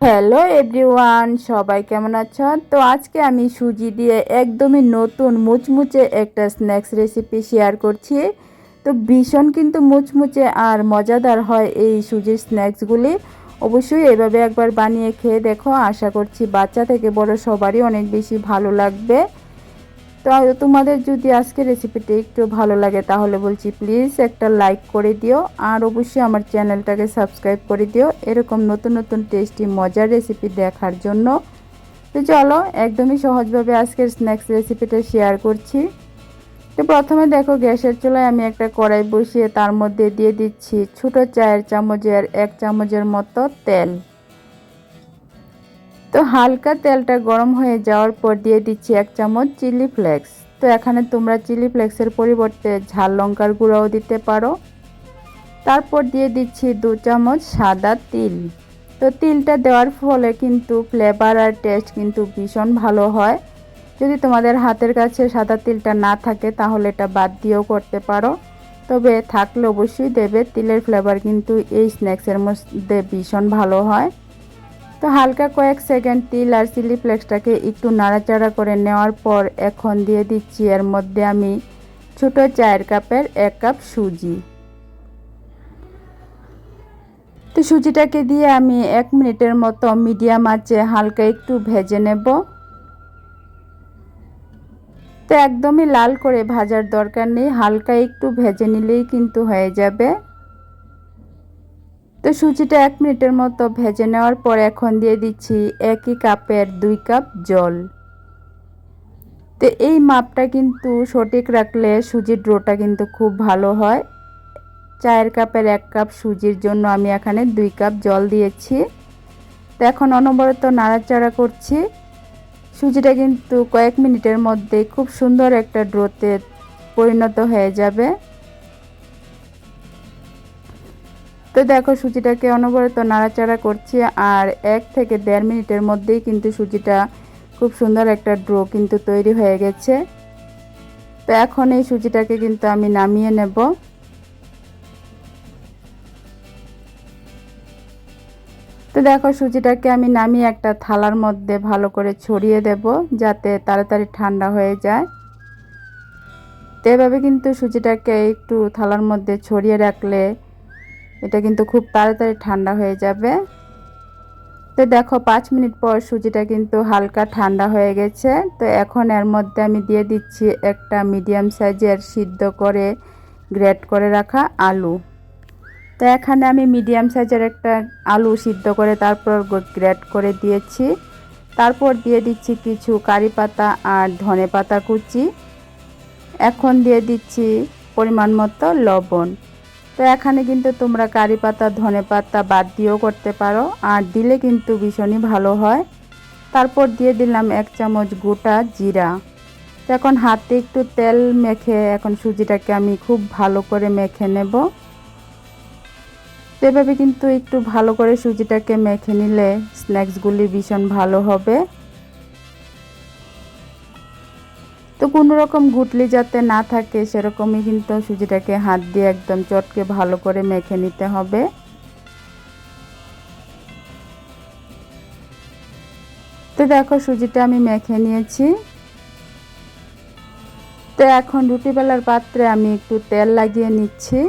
Hello everyone সবাই কেমন আছেন? তো আজকে আমি সুজি দিয়ে একদমই নতুন মুচমুচে একটা স্ন্যাক্স রেসিপি শেয়ার করছি। তো ভীষণ কিন্তু মুচমুচে আর মজাদার হয় এই সুজির স্ন্যাক্সগুলি অবশ্যই এভাবে একবার বানিয়ে খেয়ে দেখো। আশা করছি বাচ্চা থেকে বড় সবারই অনেক বেশি ভালো লাগবে। তো তোমাদের যদি আজকে রেসিপিটি একটু ভালো লাগে, তাহলে বলছি প্লিজ একটা লাইক করে দিও, আর অবশ্যই আমার চ্যানেলটাকে সাবস্ক্রাইব করে দিও, এরকম নতুন নতুন টেস্টি মজার রেসিপি দেখার জন্য। তো চলো, একদমই সহজভাবে আজকের স্ন্যাক্স রেসিপিটা শেয়ার করছি। তো প্রথমে দেখো, গ্যাসের চুলায় আমি একটা কড়াই বসিয়ে তার মধ্যে দিয়ে দিচ্ছি ছোটো চায়ের চামচের এক চামচের মতো তেল। তো হালকা তেলটা গরম হয়ে যাওয়ার পর দিয়ে দিচ্ছি এক চামচ চিলি ফ্লেক্স। তো এখানে তোমরা চিলি ফ্লেক্সের পরিবর্তে ঝাল লঙ্কার গুঁড়াও দিতে পারো। তারপর দিয়ে দিচ্ছি দু চামচ সাদা তিল। তো তিলটা দেওয়ার ফলে কিন্তু ফ্লেভার আর টেস্ট কিন্তু ভীষণ ভালো হয়। যদি তোমাদের হাতের কাছে সাদা তিলটা না থাকে, তাহলে এটা বাদ দিয়েও করতে পারো। তবে থাকলে অবশ্যই দেবে, তিলের ফ্লেভার কিন্তু এই স্ন্যাক্সের মধ্যে ভীষণ ভালো হয়। তো হালকা কয়েক সেকেন্ড তিল আর চিলি ফ্লেক্সটাকে একটু নাড়াচাড়া করে নেওয়ার পর এখন দিয়ে দিচ্ছি এর মধ্যে আমি ছোটো চায়ের কাপের এক কাপ সুজি। তো সুজিটাকে দিয়ে আমি এক মিনিটের মতো মিডিয়াম আঁচে হালকা একটু ভেজে নেব। তো একদমই লাল করে ভাজার দরকার নেই, হালকা একটু ভেজে নিলেই কিন্তু হয়ে যাবে। তো সুজিটা এক মিনিটের মতো ভেজে নেওয়ার পর এখন দিয়ে দিচ্ছি একই কাপের দুই কাপ জল। তো এই মাপটা কিন্তু সঠিক রাখলে সুজির ড্রোটা কিন্তু খুব ভালো হয়। চায়ের কাপের এক কাপ সুজির জন্য আমি এখানে দুই কাপ জল দিয়েছি। তো এখন অনবরত নাড়াচাড়া করছি। সুজিটা কিন্তু কয়েক মিনিটের মধ্যে খুব সুন্দর একটা ড্রোতে পরিণত হয়ে যাবে। তো দেখো সুজিটাকে অনবরত নাড়াচাড়া করছি আর এক থেকে দেড় মিনিটের মধ্যেই কিন্তু সুজিটা খুব সুন্দর একটা ড্রো কিন্তু তৈরি হয়ে গেছে। তো এখন এই সুজিটাকে কিন্তু আমি নামিয়ে নেব। তো দেখো সুজিটাকে আমি নামিয়ে একটা থালার মধ্যে ভালো করে ছড়িয়ে দেব যাতে তাড়াতাড়ি ঠান্ডা হয়ে যায়। তো এভাবে কিন্তু সুজিটাকে একটু থালার মধ্যে ছড়িয়ে রাখলে এটা কিন্তু খুব তাড়াতাড়ি ঠান্ডা হয়ে যাবে। তো দেখো, পাঁচ মিনিট পর সুজিটা কিন্তু হালকা ঠান্ডা হয়ে গেছে। তো এখন এর মধ্যে আমি দিয়ে দিচ্ছি একটা মিডিয়াম সাইজের সিদ্ধ করে, গ্রেট করে রাখা আলু। তো এখানে আমি মিডিয়াম সাইজের একটা আলু সিদ্ধ করে তারপর গ্রেট করে দিয়েছি। তারপর দিয়ে দিচ্ছি কিছু কারি পাতা আর ধনে পাতা কুচি। এখন দিয়ে দিচ্ছি পরিমাণ মতো লবণ। তো এখানে কিন্তু তোমরা কারি পাতা, ধনে পাতা বাদ দিয়েও করতে পারো। আর দিলে কিন্তু ভীষণই ভালো হয়। তারপর দিয়ে দিলাম এক চামচ গোটা জিরা। তো এখন হাতে একটু তেল মেখে এখন সুজিটাকে আমি খুব ভালো করে মেখে নেব। এভাবে কিন্তু একটু ভালো করে সুজিটাকে মেখে নিলে স্ন্যাক্সগুলি ভীষণ ভালো হবে। তো কোনো রকম গুটলি যাতে না থাকে, সেরকমই কিন্তু সুজিটাকে হাত দিয়ে একদম চটকে ভালো করে মেখে নিতে হবে। তো দেখো সুজিটা আমি মেখে নিয়েছি। তো এখন রুটি বেলার পাত্রে আমি একটু তেল লাগিয়ে নিচ্ছি।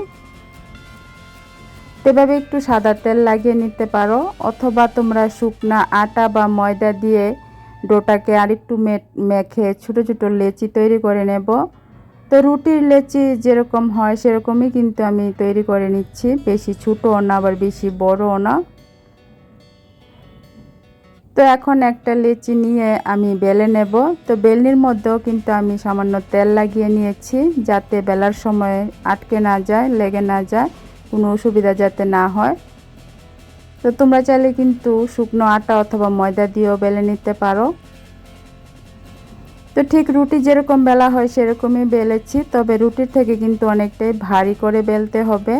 এভাবে একটু সাদা তেল লাগিয়ে নিতে পারো, অথবা তোমরা শুকনা আটা বা ময়দা দিয়ে ডোটাকে আরেকটু মেখে ছোটো ছোটো লেচি তৈরি করে নেব। তো রুটির লেচি যেরকম হয় সেরকমই কিন্তু আমি তৈরি করে নিচ্ছি। বেশি ছোটোও না, আবার বেশি বড়ও না। তো এখন একটা লেচি নিয়ে আমি বেলে নেব। তো বেলনির মধ্যেও কিন্তু আমি সামান্য তেল লাগিয়ে নিয়েছি যাতে বেলার সময় আটকে না যায়, লেগে না যায়, কোনো অসুবিধা যাতে না হয়। তো তোমরা চাইলে কিন্তু শুকনো আটা অথবা ময়দা দিয়েও বেলে নিতে পারো। তো ঠিক রুটি যেরকম বেলা হয় সেরকমই বেলেছি, তবে রুটির থেকে কিন্তু অনেকটাই ভারী করে বেলতে হবে।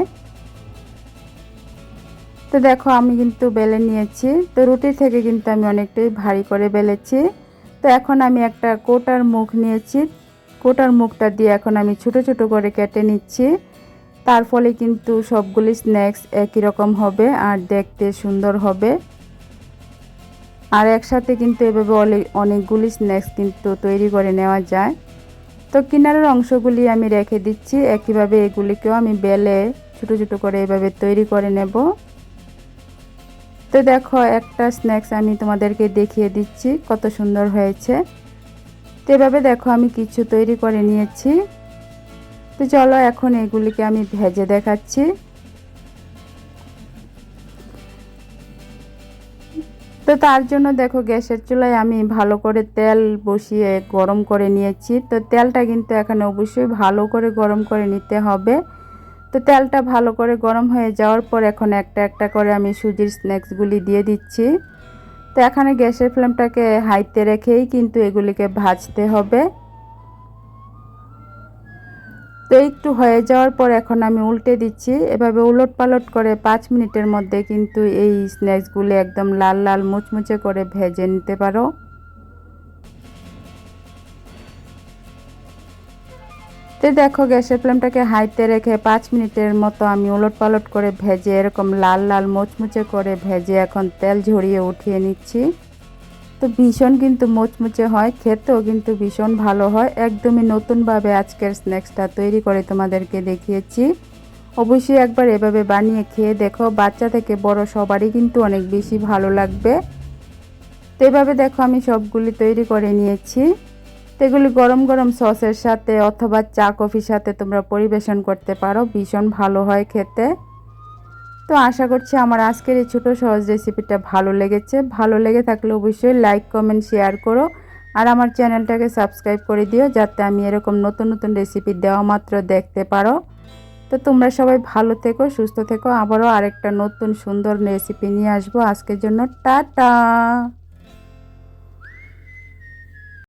তো দেখো আমি কিন্তু বেলে নিয়েছি, তো রুটির থেকে কিন্তু আমি অনেকটাই ভারী করে বেলেছি। তো এখন আমি একটা কোটার মুখ নিয়েছি, কোটার মুখটা দিয়ে এখন আমি ছোট ছোট করে কেটে নিচ্ছি। তার ফলে কিন্তু সবগুলি স্ন্যাক্স একই রকম হবে আর দেখতে সুন্দর হবে। আর একসাথে কিন্তু এভাবে অনেকগুলি স্ন্যাক্স কিন্তু তৈরি করে নেওয়া যায়। তো কিনারের অংশগুলি আমি রেখে দিচ্ছি। একইভাবে এগুলিকেও আমি বেলে ছোটো ছোটো করে এভাবে তৈরি করে নেব। তো দেখো, একটা স্ন্যাক্স আমি তোমাদেরকে দেখিয়ে দিচ্ছি কত সুন্দর হয়েছে। তো এভাবে দেখো, আমি কিছু তৈরি করে নিয়েছি। তো চলো এখন এগুলিকে আমি ভেজে দেখাচ্ছি। তো তার জন্য দেখো গ্যাসের চুলায় আমি ভালো করে তেল বসিয়ে গরম করে নিয়েছি। তো তেলটা কিন্তু এখানে অবশ্যই ভালো করে গরম করে নিতে হবে। তো তেলটা ভালো করে গরম হয়ে যাওয়ার পর এখন একটা একটা করে আমি সুজির স্ন্যাক্সগুলি দিয়ে দিচ্ছি। তো এখানে গ্যাসের ফ্লেমটাকে হাইতে রেখেই কিন্তু এগুলিকে ভাজতে হবে। তো একটু হয়ে যাওয়ার পর এখন আমি উল্টে দিচ্ছি। এভাবে উলট পালট করে পাঁচ মিনিটের মধ্যে কিন্তু এই স্ন্যাক্সগুলি একদম লাল লাল মুচমুচে করে ভেজে নিতে পারো। তো দেখো গ্যাসের ফ্লেমটাকে হাইতে রেখে পাঁচ মিনিটের মতো আমি উলট পালট করে ভেজে এরকম লাল লাল মুচমুচে করে ভেজে এখন তেল ঝরিয়ে উঠিয়ে নিচ্ছি। তো ভীষণ কিন্তু মোচমুচে হয়, খেতেও কিন্তু ভীষণ ভালো হয়। একদমই নতুনভাবে আজকের স্ন্যাক্সটা তৈরি করে তোমাদেরকে দেখিয়েছি। অবশ্যই একবার এভাবে বানিয়ে খেয়ে দেখো, বাচ্চা থেকে বড় সবারই কিন্তু অনেক বেশি ভালো লাগবে। তো এভাবে দেখো আমি সবগুলি তৈরি করে নিয়েছি। তো এগুলি গরম গরম সসের সাথে অথবা চা কফির সাথে তোমরা পরিবেশন করতে পারো, ভীষণ ভালো হয় খেতে। তো আশা করছি আমার আজকের এই ছোটো সহজ রেসিপিটা ভালো লেগেছে। ভালো লেগে থাকলে অবশ্যই লাইক কমেন্ট শেয়ার করো। আর আমার চ্যানেলটাকে সাবস্ক্রাইব করে দিও যাতে আমি এরকম নতুন নতুন রেসিপি দেওয়া মাত্র দেখতে পারো। তো তোমরা সবাই ভালো থেকো, সুস্থ থেকো। আবারও আরেকটা নতুন সুন্দর রেসিপি নিয়ে আসব। আজকের জন্য টাটা!